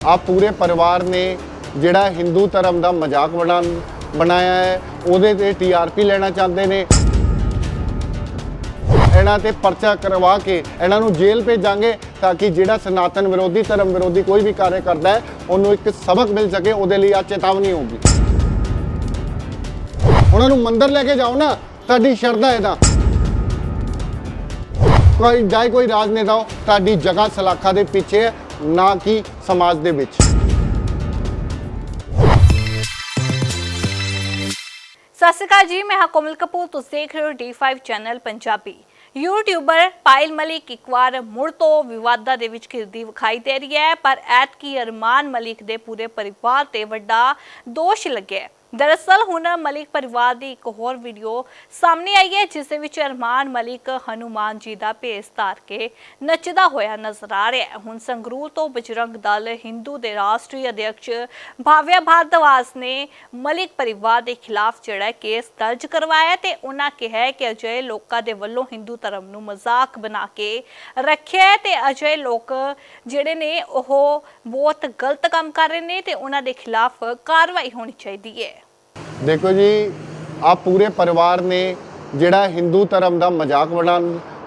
ਆ ਪੂਰੇ ਪਰਿਵਾਰ ਨੇ ਜਿਹੜਾ ਹਿੰਦੂ ਧਰਮ ਦਾ ਮਜ਼ਾਕ ਬਣਾ ਬਣਾਇਆ ਹੈ, ਉਹਦੇ ਤੇ ਟੀਆਰਪੀ ਲੈਣਾ ਚਾਹੁੰਦੇ ਨੇ। ਇਹਨਾਂ ਤੇ ਪਰਚਾ ਕਰਵਾ ਕੇ ਇਹਨਾਂ ਨੂੰ ਜੇਲ੍ਹ ਭੇਜਾਂਗੇ ਤਾਂ ਕਿ ਜਿਹੜਾ ਸਨਾਤਨ ਵਿਰੋਧੀ, ਧਰਮ ਵਿਰੋਧੀ ਕੋਈ ਵੀ ਕਾਰਜ ਕਰਦਾ ਹੈ, ਉਹਨੂੰ ਇੱਕ ਸਬਕ ਮਿਲ ਸਕੇ, ਉਹਦੇ ਲਈ ਆ ਚੇਤਾਵਨੀ ਹੋਊਗੀ। ਉਹਨਾਂ ਨੂੰ ਮੰਦਰ ਲੈ ਕੇ ਜਾਓ ਨਾ, ਤੁਹਾਡੀ ਸ਼ਰਧਾ ਹੈ ਕੋਈ ਜਾਏ ਕੋਈ ਰਾਜਨੇਤਾ ਤੁਹਾਡੀ ਜਗ੍ਹਾ ਸਲਾਖਾ ਦੇ ਪਿੱਛੇ ਹੈ। ਨਾ ਕਿ ਸਮਾਜ ਦੇ ਵਿੱਚ। ਸਤਿ ਸ਼੍ਰੀ ਅਕਾਲ ਜੀ, ਮੈਂ ਹਾਂ ਕੋਮਲ ਕਪੂਰ, ਤੁਸੀਂ ਦੇਖ ਰਹੇ ਹੋ D5 channel Punjabi. YouTuber Payal Malik ਇੱਕ ਵਾਰ ਮੁੜ ਤੋਂ ਵਿਵਾਦਾਂ ਦੇ ਵਿੱਚ ਘਿਰਦੀ ਵਿਖਾਈ ਦੇ ਰਹੀ ਹੈ, ਪਰ ਐਤਕੀ ਅਰਮਾਨ ਮਲਿਕ ਦੇ ਪੂਰੇ ਪਰਿਵਾਰ ਤੇ ਵੱਡਾ ਦੋਸ਼ ਲੱਗਿਆ ਹੈ। ਦਰਅਸਲ ਹੁਣ ਮਲਿਕ ਪਰਿਵਾਰ ਦੀ ਇੱਕ ਹੋਰ ਵੀਡੀਓ ਸਾਹਮਣੇ ਆਈ ਹੈ, ਜਿਸ ਦੇ ਵਿੱਚ ਅਰਮਾਨ ਮਲਿਕ ਹਨੂਮਾਨ ਜੀ ਦਾ ਭੇਸ ਧਾਰ ਕੇ ਨੱਚਦਾ ਹੋਇਆ ਨਜ਼ਰ ਆ ਰਿਹਾ ਹੈ। ਹੁਣ ਸੰਗਰੂਰ ਤੋਂ ਬਜਰੰਗ ਦਲ ਹਿੰਦੂ ਦੇ ਰਾਸ਼ਟਰੀ ਅਧਿਕਸ਼ ਭਾਵਿਆ ਭਾਰਦਵਾਜ ਨੇ ਮਲਿਕ ਪਰਿਵਾਰ ਦੇ ਖਿਲਾਫ ਜਿਹੜਾ ਕੇਸ ਦਰਜ ਕਰਵਾਇਆ ਹੈ ਤੇ ਉਹਨਾਂ ਕਿਹਾ ਕਿ ਅਜਿਹੇ ਲੋਕਾਂ ਦੇ ਵੱਲੋਂ ਹਿੰਦੂ ਧਰਮ ਨੂੰ ਮਜ਼ਾਕ ਬਣਾ ਕੇ ਰੱਖਿਆ ਹੈ ਤੇ ਅਜਿਹੇ ਲੋਕ ਜਿਹੜੇ ਨੇ ਉਹ ਬਹੁਤ ਗਲਤ ਕੰਮ ਕਰ ਰਹੇ ਨੇ ਤੇ ਉਹਨਾਂ ਦੇ ਖਿਲਾਫ ਕਾਰਵਾਈ ਹੋਣੀ ਚਾਹੀਦੀ ਹੈ। ਦੇਖੋ ਜੀ ਆ ਪੂਰੇ ਪਰਿਵਾਰ ਨੇ ਜਿਹੜਾ ਹਿੰਦੂ ਧਰਮ ਦਾ ਮਜ਼ਾਕ ਬਣਾ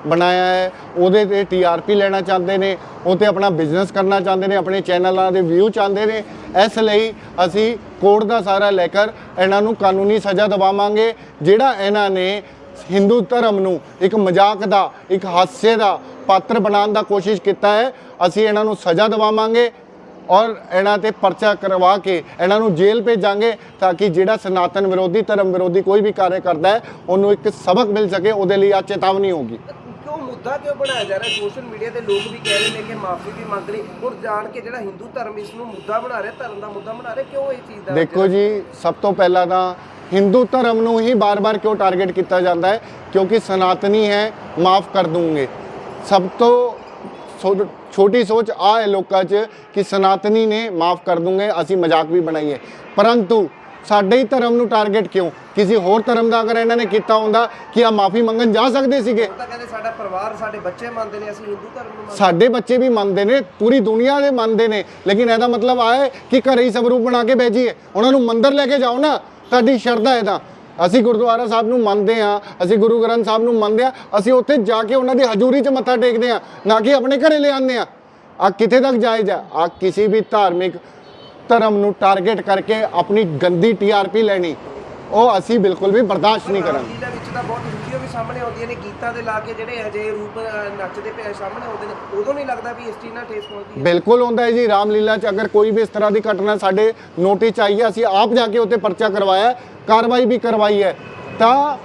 ਬਣਾਇਆ ਹੈ, ਉਹਦੇ ਤੇ ਟੀਆਰਪੀ ਲੈਣਾ ਚਾਹੁੰਦੇ ਨੇ, ਉਹ ਤੇ ਆਪਣਾ ਬਿਜ਼ਨਸ ਕਰਨਾ ਚਾਹੁੰਦੇ ਨੇ, ਆਪਣੇ ਚੈਨਲਾਂ ਦੇ ਵਿਊ ਚਾਹੁੰਦੇ ਨੇ, ਇਸ ਲਈ ਅਸੀਂ ਕੋਰਟ ਦਾ ਸਾਰਾ ਲੈ ਕਰ ਇਹਨਾਂ ਨੂੰ ਕਾਨੂੰਨੀ ਸਜ਼ਾ ਦਿਵਾਵਾਂਗੇ, ਜਿਹੜਾ ਇਹਨਾਂ ਨੇ ਹਿੰਦੂ ਧਰਮ ਨੂੰ ਇੱਕ ਮਜ਼ਾਕ ਦਾ, ਇੱਕ ਹਾਸੇ ਦਾ ਪਾਤਰ ਬਣਾਉਣ ਦਾ ਕੋਸ਼ਿਸ਼ ਕੀਤਾ ਹੈ, ਅਸੀਂ ਇਹਨਾਂ ਨੂੰ ਸਜ਼ਾ ਦਿਵਾਵਾਂਗੇ ਔਰ ਇਹਨਾਂ ਤੇ ਪਰਚਾ ਕਰਵਾ ਕੇ ਇਹਨਾਂ ਨੂੰ ਜੇਲ੍ਹ ਭੇਜਾਂਗੇ ਤਾਂ ਕਿ ਜਿਹੜਾ ਸਨਾਤਨ ਵਿਰੋਧੀ ਧਰਮ ਵਿਰੋਧੀ ਕੋਈ ਵੀ ਕਾਰਜ ਕਰਦਾ ਹੈ ਉਹਨੂੰ ਇੱਕ ਸਬਕ ਮਿਲ ਸਕੇ ਉਹਦੇ ਲਈ ਆ ਚੇਤਾਵਨੀ ਹੋਊਗੀ। ਕਿਉਂ ਮੁੱਦਾ ਕਿਉਂ ਬਣਾਇਆ ਜਾ ਰਿਹਾ? ਸੋਸ਼ਲ ਮੀਡੀਆ ਤੇ ਲੋਕ ਵੀ ਕਹਿ ਰਹੇ ਨੇ ਕਿ ਮਾਫੀ ਵੀ ਮੰਗ ਲਈ ਹੁਣ ਜਾਣ ਕੇ ਜਿਹੜਾ ਹਿੰਦੂ ਧਰਮ ਇਸ ਨੂੰ ਮੁੱਦਾ ਬਣਾ ਰਿਹਾ ਧਰਮ ਦਾ ਮੁੱਦਾ ਬਣਾ ਰਿਹਾ ਕਿਉਂ ਇਹ ਚੀਜ਼ ਦਾ ਦੇਖੋ ਜੀ ਸਭ ਤੋਂ ਪਹਿਲਾਂ ਤਾਂ ਹਿੰਦੂ ਧਰਮ ਨੂੰ ਹੀ ਬਾਰ-ਬਾਰ ਕਿਉਂ ਟਾਰਗੇਟ ਕੀਤਾ ਜਾਂਦਾ ਹੈ? ਕਿਉਂਕਿ ਸਨਾਤਨੀ ਹੈ ਮਾਫ ਕਰ ਦੂੰਗੇ। ਸਭ ਤੋਂ ਛੋਟੀ ਸੋਚ ਆ ਹੈ ਲੋਕਾਂ 'ਚ ਕਿ ਸਨਾਤਨੀ ਨੇ ਮਾਫ ਕਰ ਦੂੰਗੇ ਅਸੀਂ ਮਜ਼ਾਕ ਵੀ ਬਣਾਈਏ। ਪਰੰਤੂ ਸਾਡੇ ਹੀ ਧਰਮ ਨੂੰ ਟਾਰਗੇਟ ਕਿਉਂ? ਕਿਸੇ ਹੋਰ ਧਰਮ ਦਾ ਅਗਰ ਇਹਨਾਂ ਨੇ ਕੀਤਾ ਹੁੰਦਾ ਕਿ ਆ ਮਾਫੀ ਮੰਗਣ ਜਾ ਸਕਦੇ ਸੀਗੇ? ਉਹ ਤਾਂ ਕਹਿੰਦੇ ਸਾਡਾ ਪਰਿਵਾਰ ਸਾਡੇ ਬੱਚੇ ਮੰਨਦੇ ਨੇ ਅਸੀਂ ਹਿੰਦੂ ਧਰਮ ਨੂੰ ਮੰਨਦੇ ਸਾਡੇ ਬੱਚੇ ਵੀ ਮੰਨਦੇ ਨੇ ਪੂਰੀ ਦੁਨੀਆ ਦੇ ਮੰਨਦੇ ਨੇ। ਲੇਕਿਨ ਇਹਦਾ ਮਤਲਬ ਆ ਹੈ ਕਿ ਘਰੇ ਹੀ ਸਵਰੂਪ ਬਣਾ ਕੇ ਭੇਜੀਏ ਉਹਨਾਂ ਨੂੰ ਮੰਦਰ ਲੈ ਕੇ ਜਾਓ ਨਾ ਤੁਹਾਡੀ ਸ਼ਰਧਾ ਹੈ ਤਾਂ ਅਸੀਂ ਗੁਰਦੁਆਰਾ ਸਾਹਿਬ ਨੂੰ ਮੰਨਦੇ ਆ ਅਸੀਂ ਗੁਰੂ ਗ੍ਰੰਥ ਸਾਹਿਬ ਨੂੰ ਮੰਨਦੇ ਆ ਅਸੀਂ ਉੱਥੇ ਜਾ ਕੇ ਉਹਨਾਂ ਦੀ ਹਜ਼ੂਰੀ 'ਚ ਮੱਥਾ ਟੇਕਦੇ ਆ ਨਾ ਕਿ ਆਪਣੇ ਘਰੇ ਲਿਆਉਂਦੇ ਆ ਆ ਕਿੱਥੇ ਤੱਕ ਜਾਇਜ਼ ਆ? ਆ ਕਿਸੇ ਵੀ ਧਾਰਮਿਕ ਧਰਮ ਨੂੰ ਟਾਰਗੇਟ ਕਰਕੇ ਆਪਣੀ ਗੰਦੀ ਟੀਆਰਪੀ ਲੈਣੀ, ਉਹ ਅਸੀਂ ਬਿਲਕੁਲ ਵੀ ਬਰਦਾਸ਼ਤ ਨਹੀਂ ਕਰਾਂਗੇ। ਸਾਹਮਣੇ ਆਉਂਦੀਆਂ ਨੇ ਗੀਤਾਂ ਦੇ ਲਾ ਕੇ ਜਿਹੜੇ ਅਜੇ ਰੂਪ ਅ, ਨੱਚਦੇ ਪਏ ਸਾਹਮਣੇ ਆਉਂਦੇ ਨੇ ਉਦੋਂ ਨਹੀਂ ਲੱਗਦਾ ਵੀ ਇਸ ਚੀਜ਼ ਨਾਲ ਠੇਸ ਪਹੁੰਚਦੀ ਹੈ। ਬਿਲਕੁਲ ਹੁੰਦਾ ਹੈ ਜੀ ਰਾਮਲੀਲਾ 'ਚ ਅਗਰ ਕੋਈ ਵੀ ਇਸ ਤਰ੍ਹਾਂ ਦੀ ਘਟਨਾ ਸਾਡੇ ਨੋਟਿਸ 'ਚ ਆਈ ਹੈ ਅਸੀਂ ਆਪ ਜਾ ਕੇ ਉੱਤੇ ਪਰਚਾ ਕਰਵਾਇਆ ਹੈ, ਕਾਰਵਾਈ ਵੀ ਕਰਵਾਈ ਹੈ। ਤਾਂ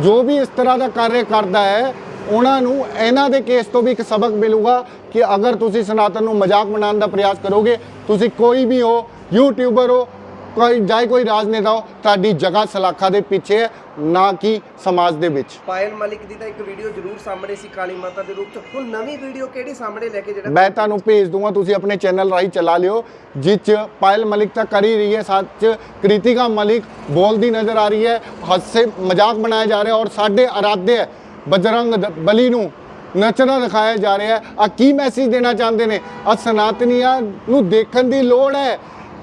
ਜੋ ਵੀ ਇਸ ਤਰ੍ਹਾਂ ਦਾ ਕਾਰਜ ਕਰਦਾ ਹੈ ਉਹਨਾਂ ਨੂੰ ਇਹਨਾਂ ਦੇ ਕੇਸ ਤੋਂ ਵੀ ਇੱਕ ਸਬਕ ਮਿਲੂਗਾ ਕਿ ਅਗਰ ਤੁਸੀਂ ਸਨਾਤਨ ਨੂੰ ਮਜ਼ਾਕ ਬਣਾਉਣ ਦਾ ਪ੍ਰਯਾਸ ਕਰੋਗੇ ਤੁਸੀਂ ਕੋਈ ਵੀ ਹੋ ਯੂਟਿਊਬਰ ਹੋ ਕੋਈ ਜਾਏ ਕੋਈ ਰਾਜਨੇਤਾ ਹੋ ਤੁਹਾਡੀ ਜਗ੍ਹਾ ਸਲਾਖਾ ਦੇ ਪਿੱਛੇ ਹੈ ਨਾ ਕਿ ਸਮਾਜ ਦੇ ਵਿੱਚ। ਪਾਇਲ ਮਲਿਕ ਦੀ ਤਾਂ ਇੱਕ ਵੀਡੀਓ ਜ਼ਰੂਰ ਸਾਹਮਣੇ ਸੀ ਕਾਲੀ ਮਾਤਾ ਦੇ ਰੂਪ ਚ। ਹੁਣ ਨਵੀਂ ਵੀਡੀਓ ਕਿਹੜੀ ਸਾਹਮਣੇ ਲੈ ਕੇ ਜਿਹੜਾ ਮੈਂ ਤੁਹਾਨੂੰ ਭੇਜ ਦੂੰਗਾ ਤੁਸੀਂ ਆਪਣੇ ਚੈਨਲ ਰਾਹੀਂ ਚਲਾ ਲਿਓ ਜਿਸ 'ਚ ਪਾਇਲ ਮਲਿਕ ਤਾਂ ਕਰ ਹੀ ਰਹੀ ਹੈ ਸਾਥ 'ਚ ਕ੍ਰਿਤਿਕਾ ਮਲਿਕ ਬੋਲਦੀ ਨਜ਼ਰ ਆ ਰਹੀ ਹੈ ਹਾਸੇ ਮਜ਼ਾਕ ਬਣਾਇਆ ਜਾ ਰਿਹਾ ਔਰ ਸਾਡੇ ਅਰਾਧੇ ਹੈ ਬਜਰੰਗ ਬਲੀ ਨੂੰ ਨੱਚਣਾ ਦਿਖਾਇਆ ਜਾ ਰਿਹਾ ਆ ਕੀ ਮੈਸੇਜ ਦੇਣਾ ਚਾਹੁੰਦੇ ਨੇ? ਆ ਸਨਾਤਨੀਆਂ ਨੂੰ ਦੇਖਣ ਦੀ ਲੋੜ ਹੈ।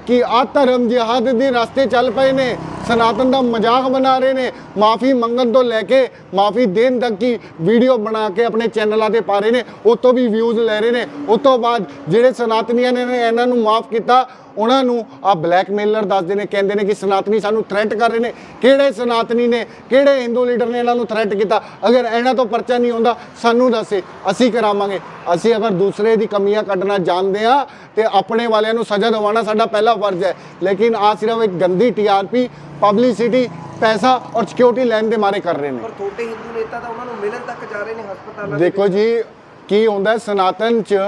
ਕਿ ਆ ਧਰਮ ਜਿਹਾਦ ਦੇ ਰਸਤੇ ਚੱਲ ਪਏ ਨੇ। ਸਨਾਤਨ ਦਾ ਮਜ਼ਾਕ ਬਣਾ ਰਹੇ ਨੇ। ਮਾਫੀ ਮੰਗਣ ਤੋਂ ਲੈ ਕੇ ਮਾਫੀ ਦੇਣ ਤੱਕ ਕੀ ਵੀਡੀਓ ਬਣਾ ਕੇ ਆਪਣੇ ਚੈਨਲਾਂ ਤੇ ਪਾ ਰਹੇ ਨੇ। ਉਹ ਤੋਂ ਵੀ ਵਿਊਜ਼ ਲੈ ਰਹੇ ਨੇ। ਉਸ ਤੋਂ ਬਾਅਦ ਜਿਹੜੇ ਸਨਾਤਨੀਆਂ ਨੇ ਇਹਨਾਂ ਨੂੰ ਮਾਫ ਕੀਤਾ, ਉਹਨਾਂ ਨੂੰ ਆ ਬਲੈਕਮੇਲਰ ਦੱਸਦੇ ਨੇ, ਕਹਿੰਦੇ ਨੇ ਕਿ ਸਨਾਤਨੀ ਸਾਨੂੰ ਥ੍ਰੈਟ ਕਰ ਰਹੇ ਨੇ। ਕਿਹੜੇ ਸਨਾਤਨੀ ਨੇ, ਕਿਹੜੇ ਹਿੰਦੂ ਲੀਡਰ ਨੇ ਇਹਨਾਂ ਨੂੰ ਥ੍ਰੈਟ ਕੀਤਾ? ਅਗਰ ਇਹਨਾਂ ਤੋਂ ਪਰਚਾ ਨਹੀਂ ਹੁੰਦਾ, ਸਾਨੂੰ ਦੱਸੇ, ਅਸੀਂ ਕਰਾਵਾਂਗੇ। ਅਸੀਂ ਅਗਰ ਦੂਸਰੇ ਦੀ ਕਮੀਆਂ ਕੱਢਣਾ ਜਾਣਦੇ ਆ ਤੇ ਆਪਣੇ ਵਾਲਿਆਂ ਨੂੰ ਸਜ਼ਾ ਦਿਵਾਉਣਾ ਸਾਡਾ ਪਹਿਲਾ ਫਰਜ਼ ਹੈ। ਲੇਕਿਨ ਆ ਸਿਰਫ ਇੱਕ ਗੰਦੀ ਟੀਆਰਪੀ ਪਬਲਿਸਿਟੀ ਪੈਸਾ ਔਰ ਸਿਕਿਉਰਿਟੀ ਲੈਣ ਦੇ ਮਾਰੇ ਕਰ ਰਹੇ ਨੇ। ਪਰ ਛੋਟੇ ਹਿੰਦੂ ਨੇਤਾ ਤਾਂ ਉਹਨਾਂ ਨੂੰ ਮਿਲਣ ਤੱਕ ਜਾ ਰਹੇ ਨੇ ਹਸਪਤਾਲਾਂ ਦੇ ਦੇਖੋ ਜੀ ਕੀ ਹੁੰਦਾ ਹੈ ਸਨਾਤਨ ਚ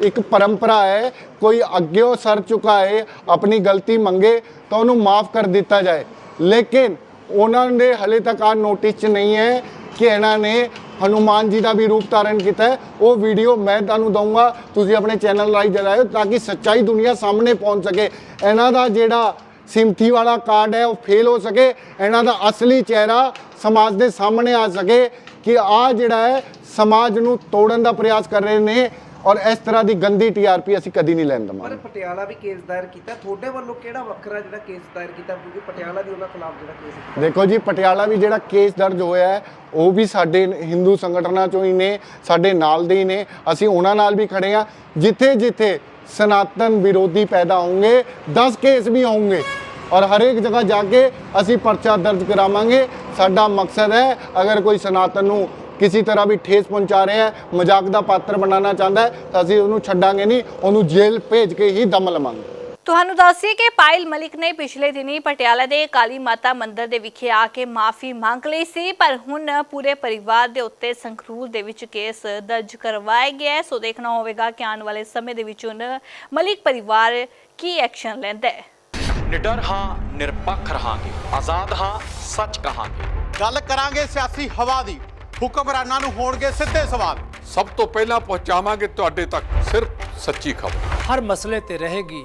ਇੱਕ ਪਰੰਪਰਾ ਹੈ ਕੋਈ ਅੱਗਿਓ ਸਰ ਝੁਕਾਏ ਆਪਣੀ ਗਲਤੀ ਮੰਗੇ ਤਾਂ ਉਹਨੂੰ ਮਾਫ ਕਰ ਦਿੱਤਾ ਜਾਏ। ਲੇਕਿਨ ਉਹਨਾਂ ਨੇ ਹਲੇ ਤੱਕ ਆ ਨੋਟਿਸ ਚ ਨਹੀਂ ਹੈ ਕਿ ਇਹਨਾਂ ਨੇ ਹਨੂਮਾਨ ਜੀ ਦਾ ਵੀ ਰੂਪ ਧਾਰਨ ਕੀਤਾ ਹੈ। ਉਹ ਵੀਡੀਓ ਮੈਂ ਤੁਹਾਨੂੰ ਦਊਂਗਾ ਤੁਸੀਂ ਆਪਣੇ ਚੈਨਲ ਰਾਹੀਂ ਜਲਾਇਓ ਤਾਂ ਕਿ ਸੱਚਾਈ ਦੁਨੀਆ ਸਾਹਮਣੇ ਪਹੁੰਚ ਸਕੇ। ਇਹਨਾਂ ਦਾ ਜਿਹੜਾ ਸਿੰਥੀ ਵਾਲਾ ਕਾਰਡ ਹੈ ਉਹ ਫੇਲ ਹੋ ਸਕੇ ਇਹਨਾਂ ਦਾ ਅਸਲੀ ਚਿਹਰਾ ਸਮਾਜ ਦੇ ਸਾਹਮਣੇ ਆ ਸਕੇ ਕਿ ਆ ਜਿਹੜਾ ਹੈ ਸਮਾਜ ਨੂੰ ਤੋੜਨ ਦਾ ਪ੍ਰਯਾਸ ਕਰ ਰਹੇ ਨੇ ਔਰ ਇਸ ਤਰ੍ਹਾਂ ਦੀ ਗੰਦੀ ਟੀਆਰਪੀ ਅਸੀਂ ਕਦੀ ਨਹੀਂ ਲੈਣ ਪਰ ਦੇਵਾਂਗੇ ਪਟਿਆਲਾ ਵੀ ਕੇਸ ਦਾਇਰ ਕੀਤਾ। ਤੁਹਾਡੇ ਵੱਲੋਂ ਕਿਹੜਾ ਵੱਖਰਾ ਜਿਹੜਾ ਕੇਸ ਦਾਇਰ ਕੀਤਾ? ਕਿਉਂਕਿ ਪਟਿਆਲਾ ਵੀ ਉਹਨਾਂ ਖਿਲਾਫ ਜਿਹੜਾ ਕੇਸ ਕੀਤਾ ਦੇਖੋ ਜੀ ਪਟਿਆਲਾ ਵੀ ਜਿਹੜਾ ਕੇਸ ਦਰਜ ਹੋਇਆ ਹੈ ਉਹ ਵੀ ਸਾਡੇ ਹਿੰਦੂ ਸੰਗਠਨਾਂ ਚੋਂ ਹੀ ਨੇ ਸਾਡੇ ਨਾਲ ਦੇ ਹੀ ਨੇ। ਅਸੀਂ ਉਹਨਾਂ ਨਾਲ ਵੀ ਖੜੇ ਆ ਜਿੱਥੇ ਜਿੱਥੇ ਸਨਾਤਨ ਵਿਰੋਧੀ ਪੈਦਾ ਹੋਣਗੇ 10 ਕੇਸ ਵੀ ਹੋਣਗੇ ਔਰ ਹਰੇਕ ਜਗ੍ਹਾ ਜਾ ਕੇ ਅਸੀਂ ਪਰਚਾ ਦਰਜ ਕਰਾਵਾਂਗੇ। ਸਾਡਾ ਮਕਸਦ ਹੈ, ਅਗਰ ਕੋਈ ਸਨਾਤਨ ਨੂੰ ਕਿਸੇ ਤਰ੍ਹਾਂ ਵੀ ਠੇਸ ਪਹੁੰਚਾ ਰਿਹਾ ਹੈ, ਮਜ਼ਾਕ ਦਾ ਪਾਤਰ ਬਣਾਉਣਾ ਚਾਹੁੰਦਾ ਹੈ, ਤਾਂ ਅਸੀਂ ਉਹਨੂੰ ਛੱਡਾਂਗੇ ਨਹੀਂ, ਉਹਨੂੰ ਜੇਲ੍ਹ ਭੇਜ ਕੇ ਹੀ ਦਮ ਲਵਾਂਗੇ। ਤੁਹਾਨੂੰ ਦੱਸੀਏ ਕਿ ਪਾਇਲ ਮਲਿਕ ਨੇ ਪਿਛਲੇ ਦਿਨੀ ਪਟਿਆਲਾ ਦੇ ਕਾਲੀ ਮਾਤਾ ਮੰਦਿਰ ਦੇ ਵਿਖੇ ਆ ਕੇ ਮਾਫੀ ਮੰਗ ਲਈ ਸੀ ਪਰ ਹੁਣ ਪੂਰੇ ਪਰਿਵਾਰ ਦੇ ਉੱਤੇ ਸੰਖਰੂਲ ਦੇ ਵਿੱਚ ਕੇਸ ਦਰਜ ਕਰਵਾਇਆ ਗਿਆ ਹੈ। ਸੋ ਦੇਖਣਾ ਹੋਵੇਗਾ ਕਿ ਆਉਣ ਵਾਲੇ ਸਮੇਂ ਦੇ ਵਿੱਚ ਹੁਣ ਮਲਿਕ ਪਰਿਵਾਰ ਕੀ ਐਕਸ਼ਨ ਲੈਂਦਾ ਹੈ। ਨਿਡਰ ਹਾਂ ਨਿਰਪੱਖ ਰਹਾਂਗੇ। ਆਜ਼ਾਦ ਹਾਂ ਸੱਚ ਕਹਾਂਗੇ। ਗੱਲ ਕਰਾਂਗੇ ਸਿਆਸੀ ਹਵਾ ਦੀ। ਹੁਕਮਰਾਨਾਂ ਨੂੰ ਹੋਣਗੇ ਸਿੱਧੇ ਸਵਾਲ। ਸਭ ਤੋਂ ਪਹਿਲਾਂ ਪਹੁੰਚਾਵਾਂਗੇ ਤੁਹਾਡੇ ਤੱਕ ਸਿਰਫ ਸੱਚੀ ਖਬਰ। ਹਰ ਮਸਲੇ ਤੇ ਰਹੇਗੀ